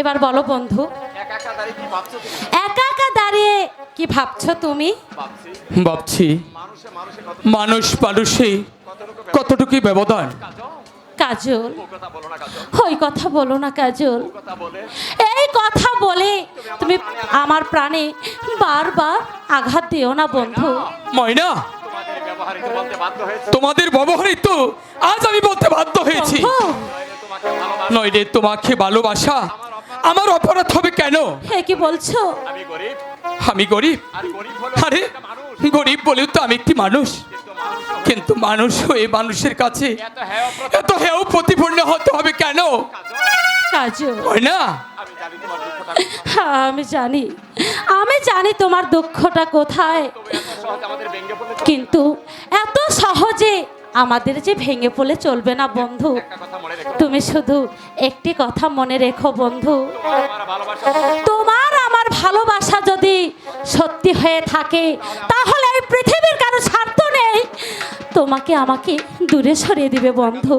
এবার বলো বন্ধু। একা একা দাঁড়িয়ে কি ভাবছ তুমি? ভাবছ তুমি? ভাবছি। ভাবছি। মানুষে মানুষে কত মানুষ মানুষে কতটুকু ব্যবধান? কাজল। কাজল কথা বলো না কাজল। ওই কথা বলো না কাজল। এই কথা বলে তুমি আমার প্রাণে বারবার আঘাত দিও না বন্ধু। ময়না তোমাদের ব্যবহারিত বলতে বাধ্য হয়েছে? তোমাদের ব্যবহারিত আজ আমি বলতে বাধ্য হয়েছি। নইলে তোমাকে ভালোবাসা আমার অপরাধ হবে কেন? হ্যাঁ কি বলছো? আমি গরিব। আমি গরিব। আর গরিব হলো আরে একটা গরিব বলেও তো আমি একটি মানুষ। কিন্তু মানুষ হয়ে মানুষের কাছে এত এত প্রতিপূর্ণ হতে হবে কেন? আমি জানি হ্যাঁ, আমি জানি। আমি জানি তোমার দুঃখটা কোথায়। কিন্তু এত সহজে আমাদের যে ভেঙে পড়লে চলবে না বন্ধু। তুমি শুধু একটি কথা মনে রেখো বন্ধু। তোমার আমার ভালোবাসা যদি সত্যি হয়ে থাকে তাহলে এই পৃথিবীর কারও স্বার্থ নেই। তোমাকে আমাকে দূরে সরিয়ে দিবে বন্ধু।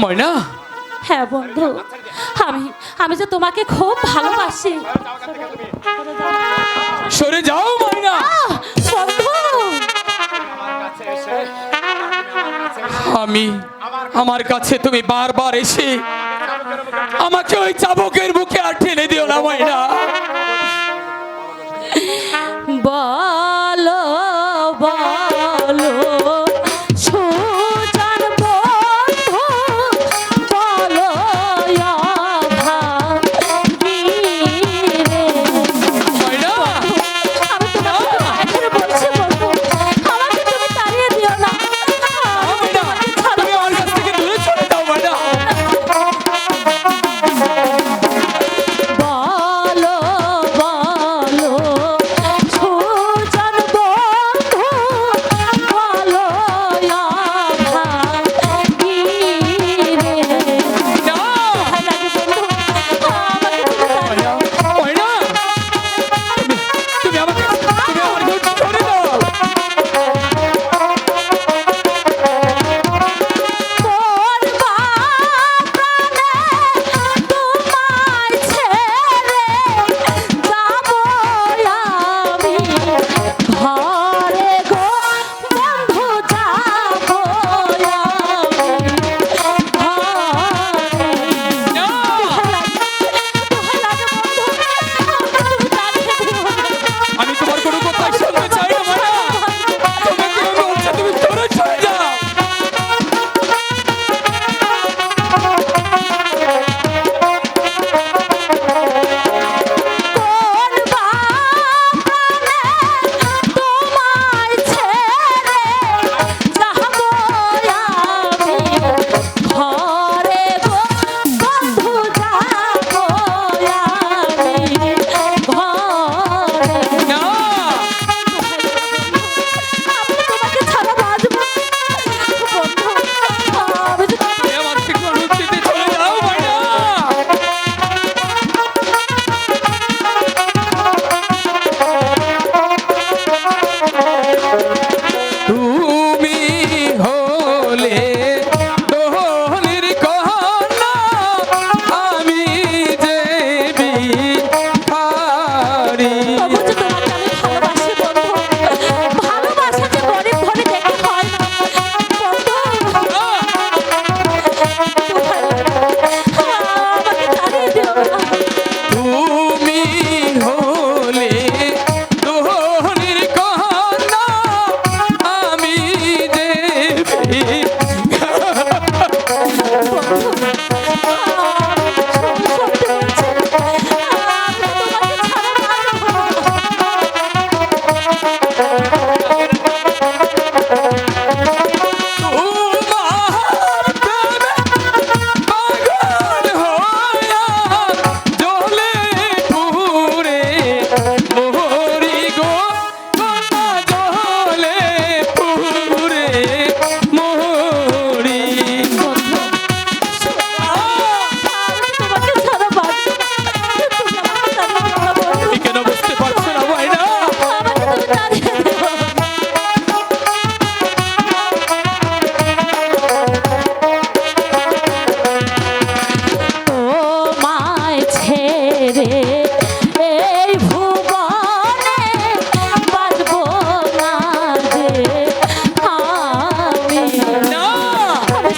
ময়না? হ্যাঁ বন্ধু। আমি আমি যে তোমাকে খুব ভালোবাসি। সরে যাও ময়না। বন্ধু। আমি আমার কাছে তুমি বারবার এসে আমাকে ওই চাবকের বুকে আর ঠেলে দিও না, মাইনা। বলো বলো সুজন বন্ধু, বলো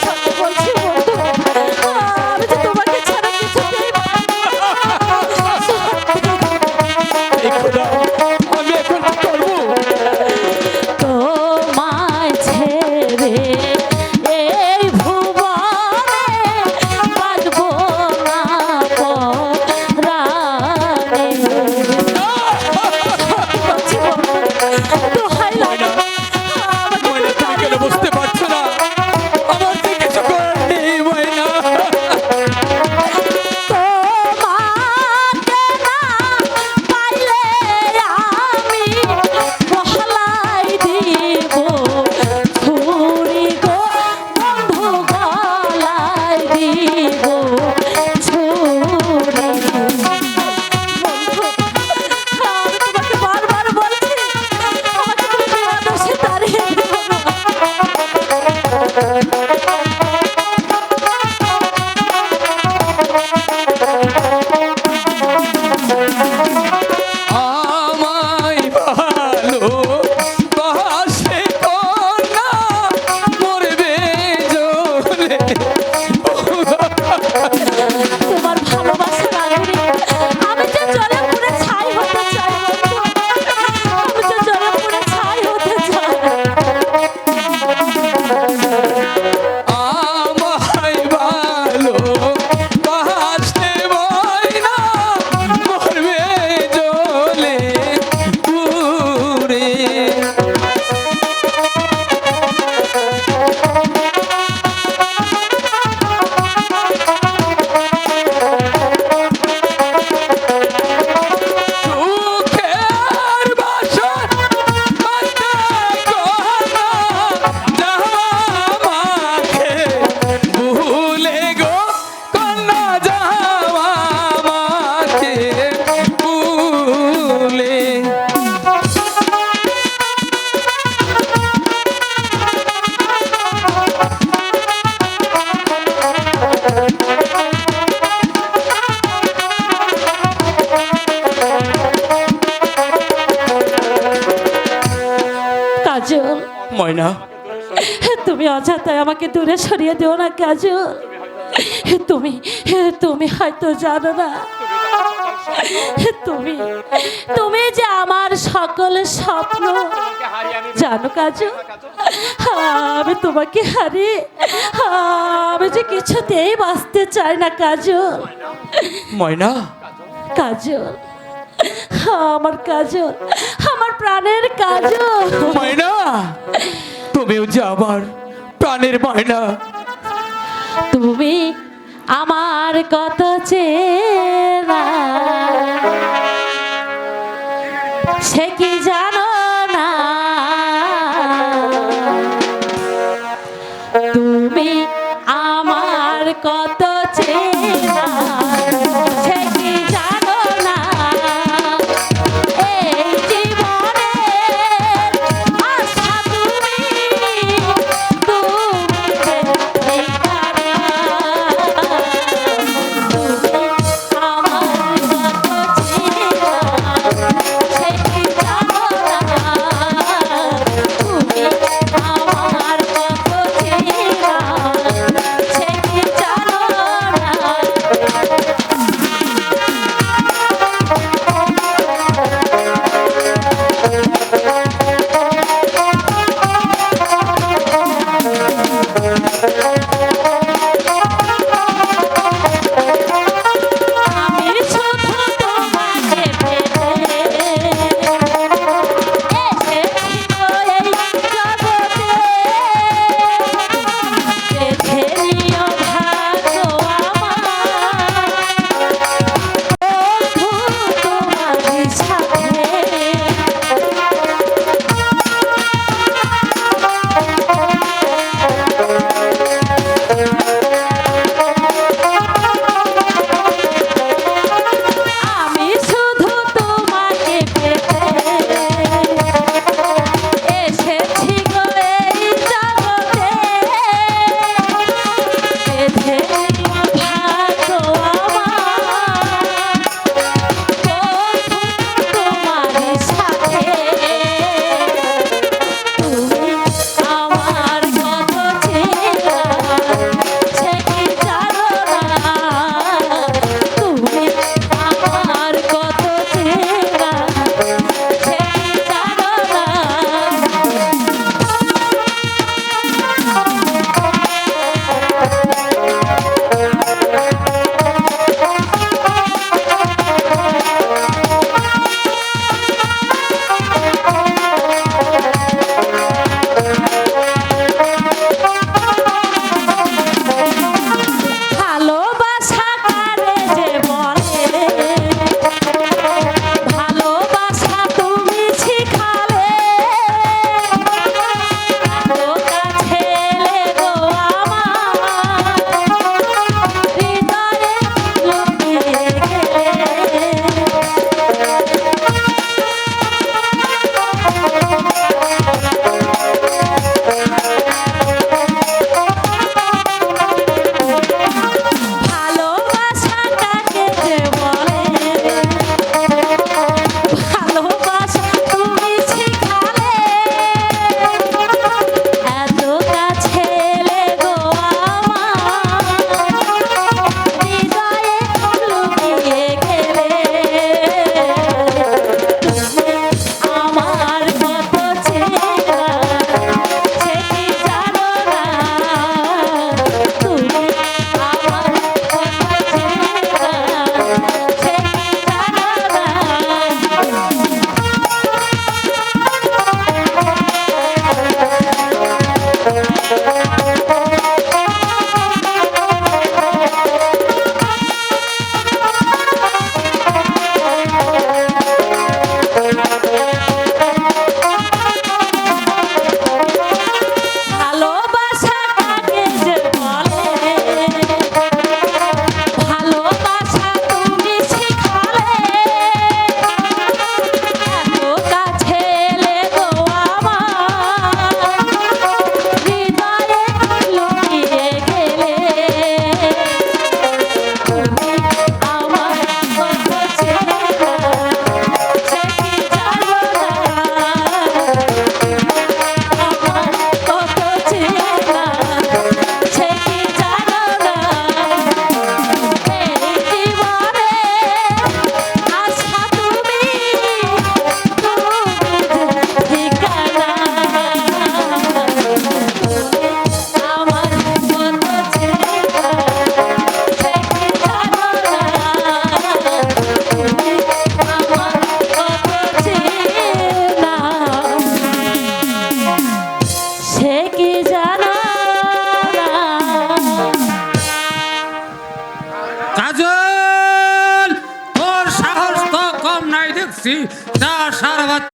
সত্য বলছি। অযথায় আমাকে দূরে সরিয়ে দিও না কাজল তুমি তুমি হয়তো জানো না। তুমি তুমি যে আমার সকল স্বপ্ন। জানো কাজল আমি তোমাকে হারিয়ে আমি যে কিছুতেই বাঁচতে চাই না কাজল ময়না? কাজল আমার কাজল আমার প্রাণের কাজল ময়না? তুমিও যে আমার প্রাণের ময়না তুমি আমার কত চেনা। সে কি জানো